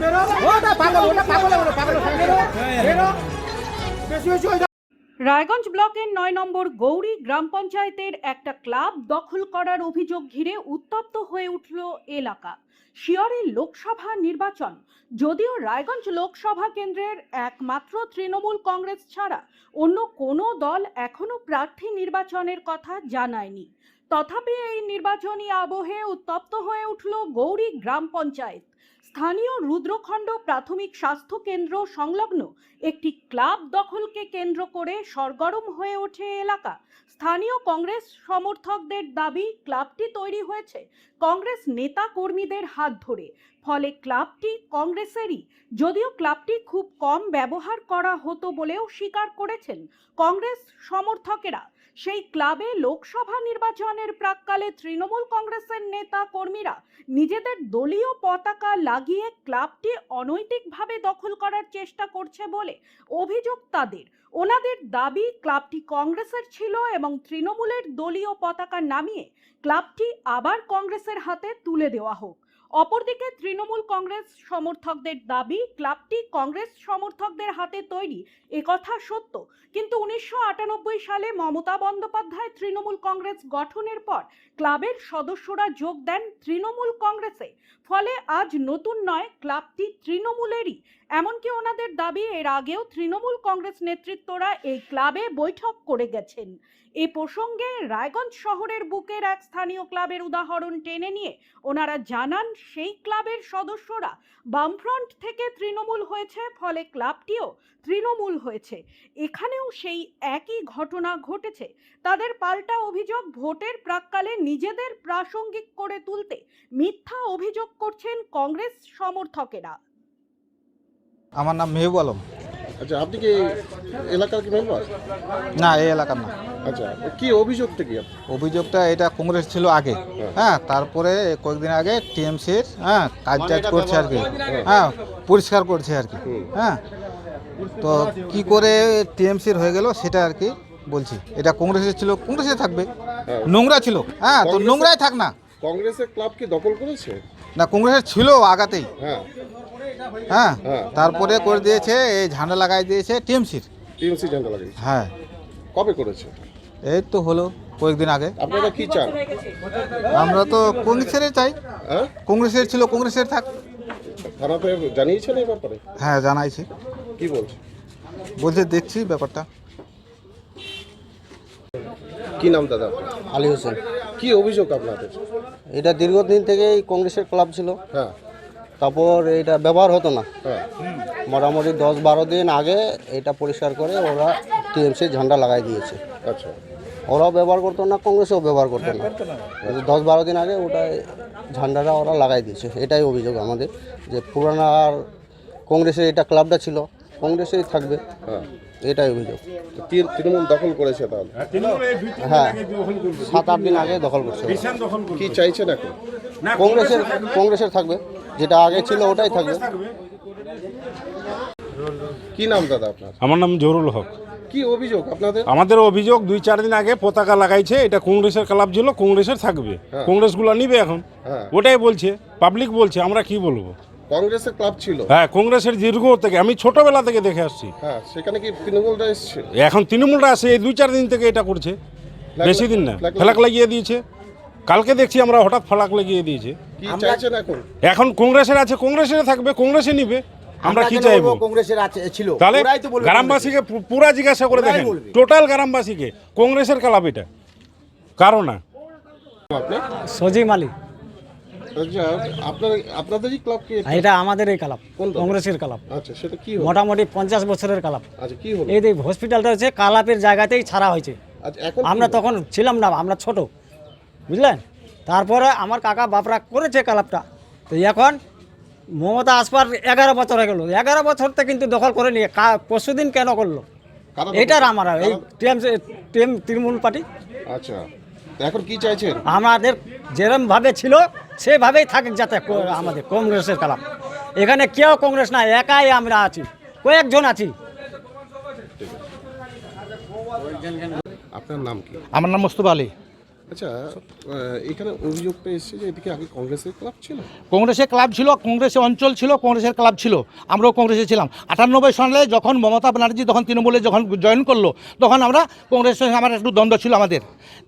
বেরো ওটা পাগল ওটা পাগল ওটা পাগল বেরো বেশি বেশি রায়গঞ্জ ব্লকের নয় নম্বর গৌরী গ্রাম পঞ্চায়েতের একটা ক্লাব দখল করার অভিযোগ ঘিরে উত্তপ্ত হয়ে উঠল এলাকা। শিয়রের লোকসভা নির্বাচন। যদিও রায়গঞ্জ লোকসভা কেন্দ্রের একমাত্র তৃণমূল কংগ্রেস ছাড়া অন্য কোনো দল এখনও প্রার্থী নির্বাচনের কথা জানায়নি। তথাপি এই নির্বাচনী আবহে উত্তপ্ত হয়ে উঠল গৌরী গ্রাম পঞ্চায়েত। স্থানীয় রুদ্রখণ্ড প্রাথমিক স্বাস্থ্য কেন্দ্র সংলগ্ন একটি ক্লাব দখলকে কেন্দ্র করে সরগরম হয়ে ওঠে এলাকা। স্থানীয় কংগ্রেস সমর্থকদের দাবি, ক্লাবটি তৈরি হয়েছে কংগ্রেস নেতা কর্মীদের হাত ধরে। ফলে ক্লাবটি কংগ্রেসেরই। যদিও ক্লাবটি খুব কম ব্যবহার করা হতো বলেও স্বীকার করেছেন কংগ্রেস সমর্থকেরা। সেই ক্লাবে লোকসভা নির্বাচনের প্রাককালে তৃণমূল কংগ্রেসের নেতা কর্মীরা নিজেদের দলীয় পতাকা লাগিয়ে ক্লাবটি অনৈতিকভাবে দখল করার চেষ্টা করছে বলে অভিযোগ তাদের। ওনাদের দাবি, ক্লাবটি কংগ্রেসের ছিল এবং তৃণমূলের দলীয় পতাকা নামিয়ে ক্লাবটি আবার কংগ্রেসের হাতে তুলে দেওয়া হোক। অপরদিকে তৃণমূল কংগ্রেস সমর্থকদের দাবি, ক্লাবটি কংগ্রেস সমর্থকদের হাতে তৈরি একথা সত্য। কিন্তু উনিশশো আটানব্বই সালে মমতা বন্দ্যোপাধ্যায় তৃণমূল কংগ্রেস গঠনের পর ক্লাবের সদস্যরা যোগ দেন তৃণমূল কংগ্রেসে। ফলে আজ নতুন নয়, ক্লাবটি তৃণমূলেরই। এমনকি ওনাদের দাবি, এর আগেও তৃণমূল কংগ্রেস নেতৃত্বরা এই ক্লাবে বৈঠক করে গেছেন। এ প্রসঙ্গে রায়গঞ্জ শহরের বুকের এক স্থানীয় ক্লাবের উদাহরণ টেনে নিয়ে ওনারা জানান, সেই ক্লাবের সদস্যরা বামফ্রন্ট থেকে তৃণমূল হয়েছে, ফলে ক্লাবটিও তৃণমূল হয়েছে। এখানেও সেই একই ঘটনা ঘটেছে। তাদের পাল্টা অভিযোগ ভোটের প্রাককালে নিজেদের প্রাসঙ্গিক করে তুলতে মিথ্যা অভিযোগ করছেন কংগ্রেস সমর্থকেরা। আমার নাম মেহবুব আলম। আচ্ছা আপনি কি এলাকার কি মেম্বার না এই এলাকার না। আচ্ছা কি অভিযোগটা কি আপনার? অভিযোগটা এটা কংগ্রেস ছিল আগে। হ্যাঁ। তারপরে কয়েকদিন আগে টিএমসির হ্যাঁ কাজ টাজ করছে আর কি। হ্যাঁ পরিষ্কার করছে আর কি। হ্যাঁ তো কি করে টিএমসির হয়ে গেল সেটা আর কি বলছি। এটা কংগ্রেসের ছিল কংগ্রেসে থাকবে। হ্যাঁ। নোংরা ছিল। হ্যাঁ তো নোংরাই থাক না। কংগ্রেসের ক্লাব কি দখল করেছে? না কংগ্রেসের ছিল আগাতেই। হ্যাঁ। হ্যাঁ হ্যাঁ। তারপরে করে দিয়েছে এই ঝান্ডা লাগাই দিয়েছে টিএমসির। টিএমসি ঝান্ডা লাগিয়েছে? হ্যাঁ। কবে করেছে? এই তো হলো কয়েকদিন আগে। আপনারা কি চান? আমরা তো কংগ্রেসেরই চাই। হ্যাঁ? কংগ্রেসের ছিল কংগ্রেসের থাক। থানাতে জানিয়েছেন এই ব্যাপারে? হ্যাঁ জানাইছি। কি বলছে? বলছে দেখছি ব্যাপারটা। কি নাম দাদা? আলী হোসেন। কি অভিযোগ আপনাদের? এটা দীর্ঘদিন থেকেই কংগ্রেসের ক্লাব ছিল। হ্যাঁ। তারপর এটা ব্যবহার হতো না। হ্যাঁ। মোটামুটি দশ বারো দিন আগে এটা পরিষ্কার করে ওরা টিএমসি ঝান্ডা লাগাই দিয়েছে। আচ্ছা। ওরাও ব্যবহার করতো না কংগ্রেসও ব্যবহার করতো না। দশ বারো দিন আগে ওটা ঝান্ডাটা ওরা লাগাই দিয়েছে। এটাই অভিযোগ আমাদের যে পুরানা আর কংগ্রেসের এটা ক্লাবটা ছিল কংগ্রেসেই থাকবে। হ্যাঁ। এটাই অভিযোগ। তৃণমূল দখল করেছে তাহলে। হ্যাঁ সাত আট দিন আগে দখল করছে। কি চাইছেন এখন? কংগ্রেসের কংগ্রেসের থাকবে। যেটা আগে ছিল ওটাই থাকবে। কি নাম দাদা আপনার? আমার নাম জহুরুল হক। কি অভিযোগ আপনাদের? আমাদের অভিযোগ দুই চার দিন আগে পতাকা লাগাইছে এটা কংগ্রেসের ক্লাব ছিল কংগ্রেসের থাকবে। হ্যাঁ। কংগ্রেসগুলো নিবে এখন। হ্যাঁ। ওটাই বলছে পাবলিক বলছে আমরা কি বলব? কংগ্রেসের ক্লাব ছিল। হ্যাঁ কংগ্রেসের দীর্ঘ থেকে আমি ছোটবেলা থেকে দেখে আসছি। হ্যাঁ সেখানে কি তৃণমূলটা এসছে? এখন তৃণমূলরা আসে এই দুই চার দিন থেকে এটা করছে। বেশি দিন না ফ্ল্যাগ লাগিয়ে দিয়েছে। কালকে দেখছি আমরা হঠাৎ ফ্লাক লাগিয়ে দিয়েছে। কি চাইছেন এখন? এখন কংগ্রেসের আছে কংগ্রেসের থাকবে কংগ্রেসে নিবে। আমরা কি চাইব? কংগ্রেসের আছে ছিল। তাহলে গ্রামবাসীকে পুরা জিজ্ঞাসা করে দেখেন। টোটাল গ্রামবাসীকে কংগ্রেসের ক্লাব এটা। কারণ না। আচ্ছা আপনার আপনাদেরই ক্লাব কি? এটা? আমাদের এই ক্লাব কংগ্রেসের ক্লাব আচ্ছা সেটা কি মোটামুটি পঞ্চাশ বছরের ক্লাব আচ্ছা কি হলো? এই যে হসপিটালটা হচ্ছে কালাপের জায়গাতেই ছাড়া হয়েছে। আচ্ছা আমরা তখন ছিলাম না আমরা ছোট। বুঝলেন? তারপরে আমার কাকা বাপরা করেছে ক্লাবটা তো এখন মমতা আসবার এগারো বছর হয়ে গেল। এগারো বছরতে কিন্তু দখল করে নিয়ে পরশু দিন কেন করল? এটার আমার এই টিএম টিএম তৃণমূল পার্টি। আচ্ছা এখন কি চাইছেন? আমাদের যেরমভাবে ছিল সেভাবেই থাকে যাতে আমাদের কংগ্রেসের কালাম। এখানে কেউ কংগ্রেস না একাই আমরা আছি। কয়েকজন আছি। আপনার নাম কি? আমার নাম মোস্তফা আলী। আচ্ছা এখানে অভিযোগটা এসেছে যে এদিকে আগে কংগ্রেসের ক্লাব ছিল? কংগ্রেসের ক্লাব ছিল, কংগ্রেসের অঞ্চল ছিল, কংগ্রেসের ক্লাব ছিল। আমরাও কংগ্রেসে ছিলাম। আটানব্বই সালে যখন মমতা ব্যানার্জি, তখন তৃণমূলে যখন জয়েন করল, তখন আমরা কংগ্রেসের সঙ্গে আমার একটু দ্বন্দ্ব ছিল আমাদের।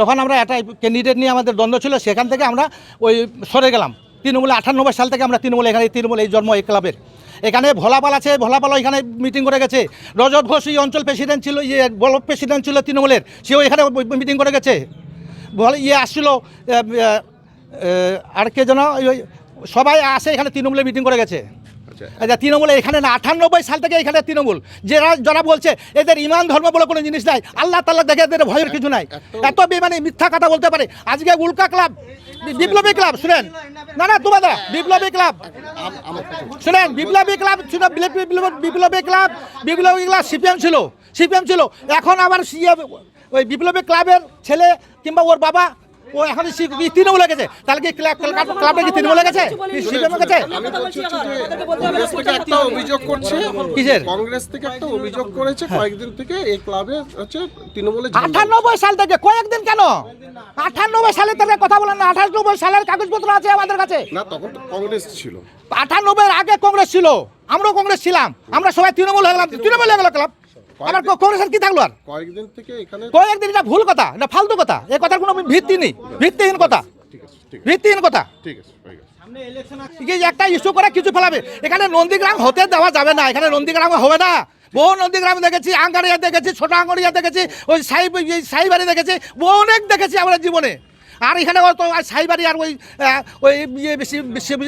তখন আমরা একটা ক্যান্ডিডেট নিয়ে আমাদের দ্বন্দ্ব ছিল, সেখান থেকে আমরা ওই সরে গেলাম। তৃণমূলে আটানব্বই সাল থেকে আমরা তৃণমূলে, এখানে তৃণমূল এই জন্ম, এই ক্লাবের। এখানে ভোলাপাল আছে, ভোলাপাল এখানে মিটিং করে গেছে। রজত ঘোষ, এই অঞ্চল প্রেসিডেন্ট ছিল ইয়ে ব্লক প্রেসিডেন্ট ছিল তৃণমূলের, সেও এখানে মিটিং করে গেছে। বলে ইয়ে আসছিল আর কে যেন সবাই আসে এখানে তৃণমূলে মিটিং করে গেছে। আচ্ছা। তৃণমূলে এখানে না আটানব্বই সাল থেকে এখানে তৃণমূল। যারা যারা বলছে এদের ইমান ধর্ম বলে কোনো জিনিস নাই আল্লাহ তাল্লাহ দেখে এদের ভয়ের কিছু নাই। এত বেমানি মিথ্যা কথা বলতে পারে। আজকে উল্কা ক্লাব বিপ্লবী ক্লাব শুনেন। না না তোমাদের বিপ্লবী ক্লাব। শুনেন বিপ্লবী ক্লাব ছিল বিপ্লবী ক্লাব বিপ্লবী ক্লাব সিপিএম ছিল সিপিএম ছিল। এখন আবার ওই বিপ্লবী ক্লাবের ছেলে কিংবা ওর বাবা ও এখন তৃণমূলে গেছে? তাহলে কি ক্লাব ক্লাব- ক্লাবটা কি তৃণমূলে গেছে? সিপিএম গেছে? একটা অভিযোগ করছে। কিসের? কংগ্রেস থেকে একটা অভিযোগ করেছে কয়েকদিন থেকে এই ক্লাবে হচ্ছে তৃণমূলে ঝান্ডা আটানব্বই সাল থেকে কয়েকদিন কেন? আটানব্বই সালের থেকে কথা বলেন না আঠানব্বই সালের কাগজপত্র আছে আমাদের কাছে। না তখন তো কংগ্রেস ছিল। আটানব্বই আগে কংগ্রেস ছিল আমরাও কংগ্রেস ছিলাম আমরা সবাই তৃণমূল হয়ে গেলাম তৃণমূল হয়ে গেল ক্লাব। আবার ক- কংগ্রেসের কি থাকল আর? কয়েকদিন থেকে এখানে কয়েকদিন এটা ভুল কথা এটা ফালতু কথা। এই কথার কোনো ভিত্তি নেই। ভিত্তিহীন কথা। ভিত্তিহীন কথা। ঠিক আছে একটা ইস্যু করে কিছু ফেলাবে? এখানে নন্দীগ্রাম হতে দেওয়া যাবে না। এখানে নন্দীগ্রাম হবে না। বহু নন্দীগ্রাম দেখেছি আঙ্গারিয়া দেখেছি ছোট আঙ্গারিয়া দেখেছি ওই সাই সাইবাড়ি দেখেছি বহু অনেক দেখেছি আমরা জীবনে। আর এখানে তো সাইবাড়ি আর ওই ওই ইয়ে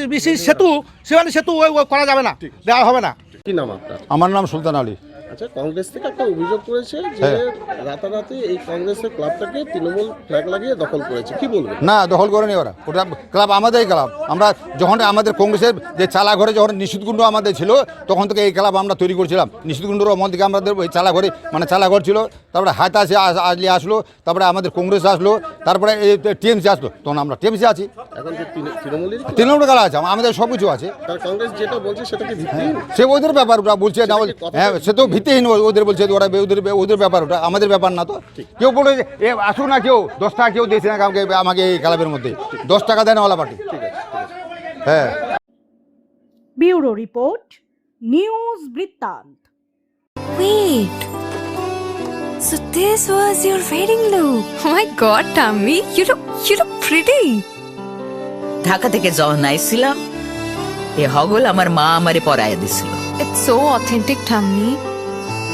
বেশি সেতু শিবানী সেতু ওই করা যাবে না। দেওয়া হবে না। কি নাম আপনার? আমার নাম সুলতান আলী। আচ্ছা কংগ্রেস থেকে একটা অভিযোগ করেছে যে হ্যাঁ। রাতারাতি এই কংগ্রেসের ক্লাবটাকে তৃণমূল ফ্ল্যাগ লাগিয়ে দখল করেছে। কি বলবেন না দখল করেনি ওরা। ওটা ক্লাব আমাদেরই ক্লাব। আমরা যখন আমাদের কংগ্রেসের যে চালা ঘরে যখন নিষিদ্ধগুণ্ড আমাদের ছিল তখন থেকে এই ক্লাব আমরা তৈরি করছিলাম। নিষিদ্ধগুণ্ডর মধ্যে থেকে আমাদের ওই চালা ঘরে মানে চালা ঘর ছিল। তারপরে হাত আসে আজলি আসলো তারপরে আমাদের কংগ্রেস আসলো তারপরে এই টিএমসি আসলো। তখন আমরা টিএমসি আছি। এখন তৃণমূল খেলা আছে? আমাদের সব কিছু আছে কংগ্রেস যেটা বলছে সেটা কি সে ওদের ব্যাপার ওরা বলছে না হ্যাঁ সে তো ভিত্তিহীন ওদের বলছে ওরা ওদের ওদের ব্যাপার ওটা আমাদের ব্যাপার না তো কেউ বলে যে, এ আসুক না কেউ দশ টাকা কেউ দিয়েছে না আমাকে আমাকে এই ক্লাবের মধ্যে দশ টাকা দেয় না ওলা পার্টি হ্যাঁ ব্যুরো রিপোর্ট নিউজ বৃত্তান্ত Wait. So this was your wedding look. Oh my god, Tammy, you look you look pretty. Dhaka থেকে যখন আইছিলাম এ হগল আমার মা আমারে পরাইয়া দিছিল It's so authentic, Tammy.